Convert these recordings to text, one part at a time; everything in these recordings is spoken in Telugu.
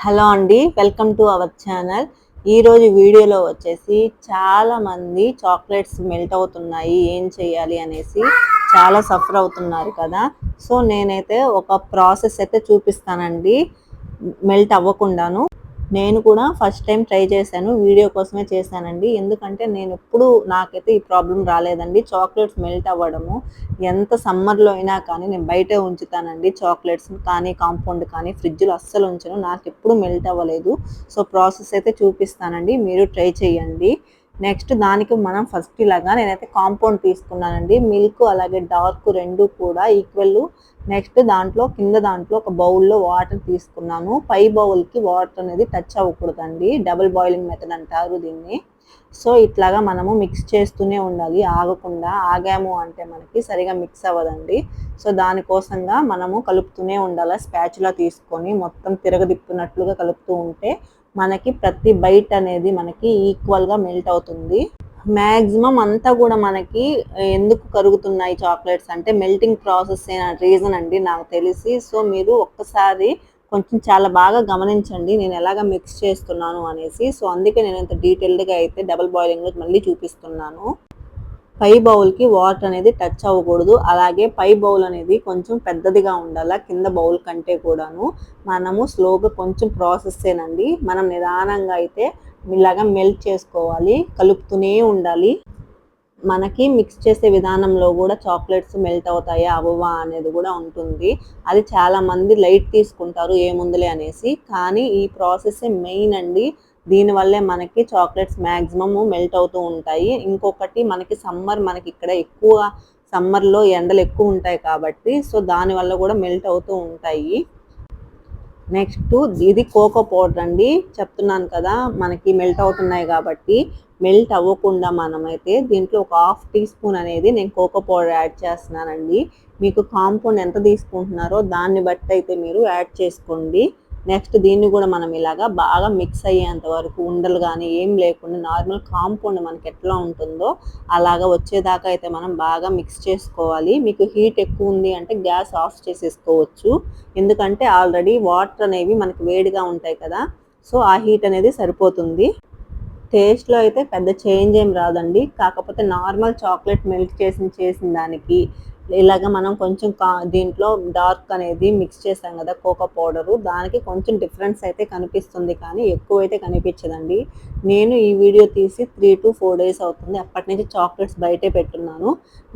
హలో అండి వెల్కమ్ టు అవర్ ఛానల్. ఈరోజు వీడియోలో వచ్చేసి చాలా మంది చాక్లెట్స్ మెల్ట్ అవుతున్నాయి ఏం చేయాలి అనేసి చాలా సఫర్ అవుతున్నారు కదా. సో నేనైతే ఒక ప్రాసెస్ అయితే చూపిస్తానండి మెల్ట్ అవ్వకుండాను. నేను కూడా ఫస్ట్ టైం ట్రై చేశాను వీడియో కోసమే చేశానండి. ఎందుకంటే నేను ఎప్పుడు నాకైతే ఈ ప్రాబ్లం రాలేదండి. చాక్లెట్స్ మెల్ట్ అవ్వడము ఎంత సమ్మర్లో అయినా కానీ నేను బయటే ఉంచుతానండి చాక్లెట్స్ కానీ కాంపౌండ్ కానీ ఫ్రిడ్జ్లో అస్సలు ఉంచను. నాకు ఎప్పుడు మెల్ట్ అవ్వలేదు. సో ప్రాసెస్ అయితే చూపిస్తానండి. మీరు ట్రై చేయండి. నెక్స్ట్ దానికి మనం ఫస్ట్ ఇలాగా నేనైతే కాంపౌండ్ తీసుకున్నానండి. మిల్క్ అలాగే డార్క్ రెండు కూడా ఈక్వల్. నెక్స్ట్ దాంట్లో కింద దాంట్లో ఒక బౌల్లో వాటర్ తీసుకున్నాను. పై బౌల్కి వాటర్ అనేది టచ్ అవ్వకూడదండి. డబుల్ బాయిలింగ్ మెథడ్ అంటారు దీన్ని. సో ఇట్లాగా మనము మిక్స్ చేస్తూనే ఉండాలి. ఆగకుండా ఆగాము అంటే మనకి సరిగా మిక్స్ అవ్వదండి. సో దానికోసంగా మనము కలుపుతూనే ఉండాలి. స్పాచులా తీసుకొని మొత్తం తిరగదిప్పినట్లుగా కలుపుతూ ఉంటే మనకి ప్రతి బైట్ అనేది మనకి ఈక్వల్గా మెల్ట్ అవుతుంది. మ్యాక్సిమం అంతా కూడా మనకి ఎందుకు కరుగుతున్నాయి చాక్లెట్స్ అంటే మెల్టింగ్ ప్రాసెస్ రీజన్ అండి నాకు తెలిసి. సో మీరు ఒక్కసారి కొంచెం చాలా బాగా గమనించండి నేను ఎలాగ మిక్స్ చేస్తున్నాను అనేసి. సో అందుకే నేను ఇంత డీటెయిల్డ్గా అయితే డబుల్ బాయిలింగ్ మళ్ళీ చూపిస్తున్నాను. పై బౌల్కి వాటర్ అనేది టచ్ అవ్వకూడదు. అలాగే పై బౌల్ అనేది కొంచెం పెద్దదిగా ఉండాలా కింద బౌల్ కంటే కూడాను. మనము స్లోగా కొంచెం ప్రాసెస్సేనండి మనం నిదానంగా అయితే ఇలాగా మెల్ట్ చేసుకోవాలి కలుపుతూనే ఉండాలి. మనకి మిక్స్ చేసే విధానంలో కూడా చాక్లెట్స్ మెల్ట్ అవుతాయా అవ్వవా అనేది కూడా ఉంటుంది. అది చాలామంది లైట్ తీసుకుంటారు ఏముందిలే అనేసి. కానీ ఈ ప్రాసెస్ మెయిన్ అండి. దీనివల్లే మనకి చాక్లెట్స్ మ్యాక్సిమమ్ మెల్ట్ అవుతూ ఉంటాయి. ఇంకొకటి మనకి సమ్మర్ మనకి ఇక్కడ ఎక్కువ సమ్మర్లో ఎండలు ఎక్కువ ఉంటాయి కాబట్టి సో దానివల్ల కూడా మెల్ట్ అవుతూ ఉంటాయి. నెక్స్ట్ ఇది కోకో పౌడర్ అండి. చెప్తున్నాను కదా మనకి మెల్ట్ అవుతున్నాయి కాబట్టి మెల్ట్ అవ్వకుండా మనమైతే దీంట్లో ఒక హాఫ్ టీ స్పూన్ అనేది నేను కోకో పౌడర్ యాడ్ చేస్తున్నానండి. మీకు కాంపౌండ్ ఎంత తీసుకుంటున్నారో దాన్ని బట్టి అయితే మీరు యాడ్ చేసుకోండి. నెక్స్ట్ దీన్ని కూడా మనం ఇలాగా బాగా మిక్స్ అయ్యేంత వరకు ఉండలు కానీ ఏం లేకుండా నార్మల్ కాంపౌండ్ మనకి ఎట్లా ఉంటుందో అలాగా వచ్చేదాకా అయితే మనం బాగా మిక్స్ చేసుకోవాలి. మీకు హీట్ ఎక్కువ ఉంది అంటే గ్యాస్ ఆఫ్ చేసేసుకోవచ్చు. ఎందుకంటే ఆల్రెడీ వాటర్ అనేవి మనకు వేడిగా ఉంటాయి కదా. సో ఆ హీట్ అనేది సరిపోతుంది. టేస్ట్లో అయితే పెద్ద చేంజ్ ఏం రాదండి. కాకపోతే నార్మల్ చాక్లెట్ మెల్ట్ చేసి చేసిన దానికి ఇలాగ మనం కొంచెం కా దీంట్లో డార్క్ అనేది మిక్స్ చేసాం కదా కోకో పౌడరు. దానికి కొంచెం డిఫరెన్స్ అయితే కనిపిస్తుంది కానీ ఎక్కువ అయితే కనిపించదండి. నేను ఈ వీడియో తీసి త్రీ టు ఫోర్ డేస్ అవుతుంది. అప్పటి నుంచి చాక్లెట్స్ బయటే పెట్టున్నాను.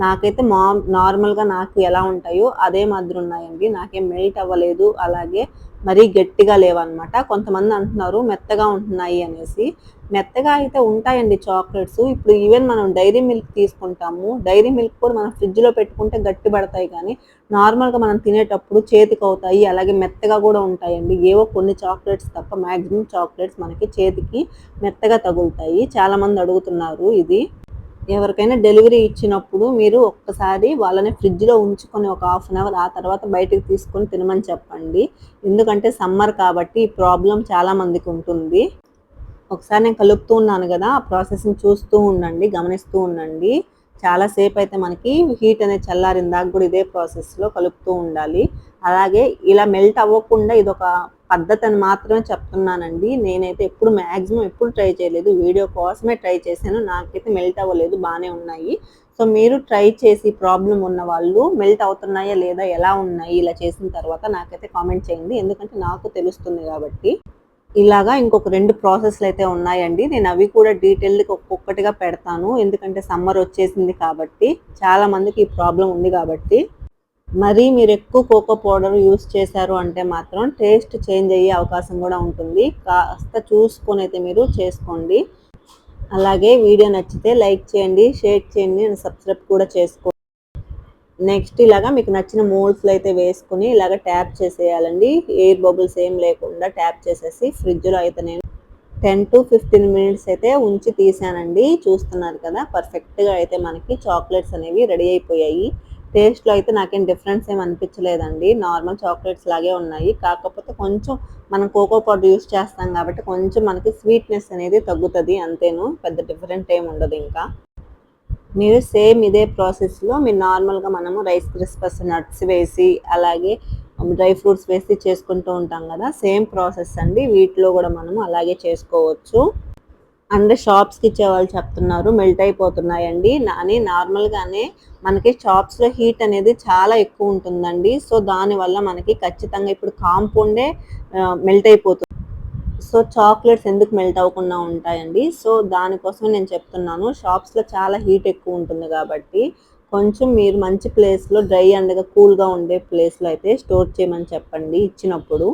నాకైతే మా నార్మల్గా నాకు ఎలా ఉంటాయో అదే మాదిరి ఉన్నాయండి. నాకేం మెల్ట్ అవ్వలేదు. అలాగే మరీ గట్టిగా లేవన్నమాట. కొంతమంది అంటున్నారు మెత్తగా ఉంటున్నాయి అనేసి. మెత్తగా అయితే ఉంటాయండి చాక్లెట్స్. ఇప్పుడు ఈవెన్ మనం డైరీ మిల్క్ తీసుకుంటాము. డైరీ మిల్క్ కూడా మనం ఫ్రిడ్జ్లో పెట్టుకుంటే గట్టి పడతాయి కానీ నార్మల్గా మనం తినేటప్పుడు చేతికి అవుతాయి. అలాగే మెత్తగా కూడా ఉంటాయండి. ఏవో కొన్ని చాక్లెట్స్ తప్ప మ్యాక్సిమం చాక్లెట్స్ మనకి చేతికి మెత్తగా తగులుతాయి. చాలామంది అడుగుతున్నారు ఇది. ఎవరికైనా డెలివరీ ఇచ్చినప్పుడు మీరు ఒక్కసారి వాళ్ళని ఫ్రిడ్జ్లో ఉంచుకొని ఒక హాఫ్ అన్ అవర్ ఆ తర్వాత బయటకు తీసుకొని తినమని చెప్పండి. ఎందుకంటే సమ్మర్ కాబట్టి ఈ ప్రాబ్లం చాలామందికి ఉంటుంది. ఒకసారి నేను కలుపుతూ ఉన్నాను కదా ఆ ప్రాసెస్ని చూస్తూ ఉండండి గమనిస్తూ ఉండండి. చాలాసేపు అయితే మనకి హీట్ అనేది చల్లారిన కూడా ఇదే ప్రాసెస్లో కలుపుతూ ఉండాలి. అలాగే ఇలా మెల్ట్ అవ్వకుండా ఇది ఒక పద్ధతి అని మాత్రమే చెప్తున్నానండి. నేనైతే ఎప్పుడు మ్యాక్సిమం ఎప్పుడు ట్రై చేయలేదు. వీడియో కోసమే ట్రై చేశాను. నాకైతే మెల్ట్ అవ్వలేదు బాగానే ఉన్నాయి. సో మీరు ట్రై చేసి ప్రాబ్లం ఉన్న వాళ్ళు మెల్ట్ అవుతున్నాయా లేదా ఎలా ఉన్నాయి ఇలా చేసిన తర్వాత నాకైతే కామెంట్ చేయండి. ఎందుకంటే నాకు తెలుస్తుంది కాబట్టి. ఇలాగా ఇంకొక రెండు ప్రాసెస్లు అయితే ఉన్నాయండి. నేను అవి కూడా డీటెయిల్గా ఒక్కొక్కటిగా పెడతాను. ఎందుకంటే సమ్మర్ వచ్చేసింది కాబట్టి చాలా మందికి ఈ ప్రాబ్లం ఉంది కాబట్టి. మరీ మీరు ఎక్కువ కోకో పౌడర్ యూస్ చేశారు అంటే మాత్రం టేస్ట్ చేంజ్ అయ్యే అవకాశం కూడా ఉంటుంది. కాస్త చూసుకొని అయితే మీరు చేసుకోండి. అలాగే వీడియో నచ్చితే లైక్ చేయండి షేర్ చేయండి సబ్స్క్రైబ్ కూడా చేసుకోండి. నెక్స్ట్ ఇలాగా మీకు నచ్చిన మోల్డ్స్లో అయితే వేసుకుని ఇలాగ ట్యాప్ చేసేయాలండి. ఎయిర్ బబుల్స్ ఏం లేకుండా ట్యాప్ చేసేసి ఫ్రిడ్జ్లో అయితే నేను టెన్ టు ఫిఫ్టీన్ మినిట్స్ అయితే ఉంచి తీసానండి. చూస్తున్నారు కదా పర్ఫెక్ట్గా అయితే మనకి చాక్లెట్స్ అనేవి రెడీ అయిపోయాయి. టేస్ట్లో అయితే నాకేం డిఫరెన్స్ ఏం అనిపించలేదండి. నార్మల్ చాక్లెట్స్ లాగే ఉన్నాయి. కాకపోతే కొంచెం మనం కోకో పౌడర్ యూస్ చేస్తాం కాబట్టి కొంచెం మనకి స్వీట్నెస్ అనేది తగ్గుతుంది అంతేను. పెద్ద డిఫరెంట్ ఏమి ఉండదు ఇంకా. మీరు సేమ్ ఇదే ప్రాసెస్లో మీరు నార్మల్గా మనము రైస్ క్రిస్పస్ నట్స్ వేసి అలాగే డ్రై ఫ్రూట్స్ వేసి చేసుకుంటూ ఉంటాం కదా సేమ్ ప్రాసెస్ అండి. వీటిలో కూడా మనం అలాగే చేసుకోవచ్చు. అంటే షాప్స్కి ఇచ్చే వాళ్ళు చెప్తున్నారు మెల్ట్ అయిపోతున్నాయండి. అని నార్మల్గానే మనకి షాప్స్లో హీట్ అనేది చాలా ఎక్కువ ఉంటుందండి. సో దానివల్ల మనకి ఖచ్చితంగా ఇప్పుడు కాంపౌండే మెల్ట్ అయిపోతుంది. సో చాక్లెట్స్ ఎందుకు మెల్ట్ అవ్వకుండా ఉంటాయండి. సో దానికోసం నేను చెప్తున్నాను. షాప్స్లో చాలా హీట్ ఎక్కువ ఉంటుంది కాబట్టి కొంచెం మీరు మంచి ప్లేస్లో డ్రై అండ్గా కూల్గా ఉండే ప్లేస్లో అయితే స్టోర్ చేయమని చెప్పండి ఇచ్చినప్పుడు.